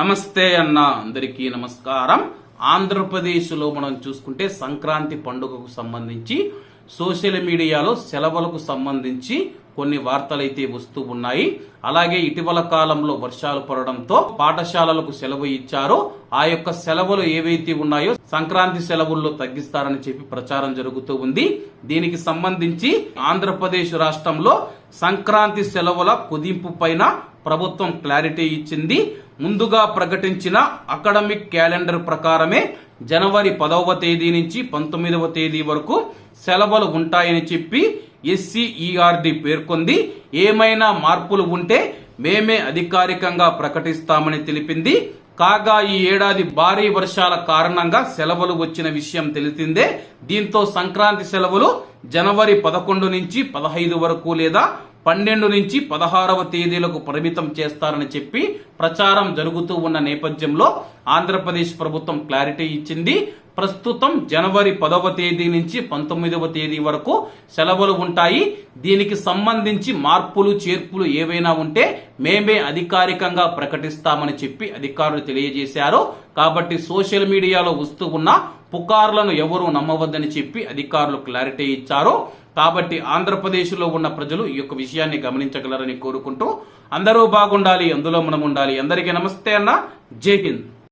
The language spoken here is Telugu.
నమస్తే అన్న అందరికీ నమస్కారం. ఆంధ్రప్రదేశ్లో మనం చూసుకుంటే సంక్రాంతి పండుగకు సంబంధించి సోషల్ మీడియాలో సెలవులకు సంబంధించి కొన్ని వార్తలు అయితే వస్తూ ఉన్నాయి. అలాగే ఇటీవల కాలంలో వర్షాలు పడడంతో పాఠశాలలకు సెలవు ఇచ్చారో. ఆ యొక్క సెలవులు ఏవైతే ఉన్నాయో సంక్రాంతి సెలవుల్లో తగ్గిస్తారని చెప్పి ప్రచారం జరుగుతూ ఉంది. దీనికి సంబంధించి ఆంధ్రప్రదేశ్ రాష్ట్రంలో సంక్రాంతి సెలవుల కుదింపు పైన ప్రభుత్వం క్లారిటీ ఇచ్చింది. ముందుగా ప్రకటించిన అకాడమిక్ క్యాలెండర్ ప్రకారమే జనవరి పదవ తేదీ నుంచి పంతొమ్మిదవ తేదీ వరకు సెలవులు ఉంటాయని చెప్పి ఎస్సీఈఆర్డి పేర్కొంది. ఏమైనా మార్పులు ఉంటే మేమే అధికారికంగా ప్రకటిస్తామని తెలిపింది. కాగా ఈ ఏడాది భారీ వర్షాల కారణంగా సెలవులు వచ్చిన విషయం తెలిసిందే. దీంతో సంక్రాంతి సెలవులు జనవరి పదకొండు నుంచి పదహైదు వరకు లేదా పన్నెండు నుంచి పదహారవ తేదీలకు పరిమితం చేస్తారని చెప్పి ప్రచారం జరుగుతూ ఉన్న నేపథ్యంలో ఆంధ్రప్రదేశ్ ప్రభుత్వం క్లారిటీ ఇచ్చింది. ప్రస్తుతం జనవరి పదవ తేదీ నుంచి పంతొమ్మిదవ తేదీ వరకు సెలవులు ఉంటాయి. దీనికి సంబంధించి మార్పులు చేర్పులు ఏవైనా ఉంటే మేమే అధికారికంగా ప్రకటిస్తామని చెప్పి అధికారులు తెలియజేశారు. కాబట్టి సోషల్ మీడియాలో వస్తూ ఉన్న పుకార్లను ఎవరూ నమ్మవద్దని చెప్పి అధికారులు క్లారిటీ ఇచ్చారు. కాబట్టి ఆంధ్రప్రదేశ్లో ఉన్న ప్రజలు ఈ యొక్క విషయాన్ని గమనించగలరని కోరుకుంటూ అందరూ బాగుండాలి అందులో మనం ఉండాలి. అందరికీ నమస్తే అన్న. జై హింద్.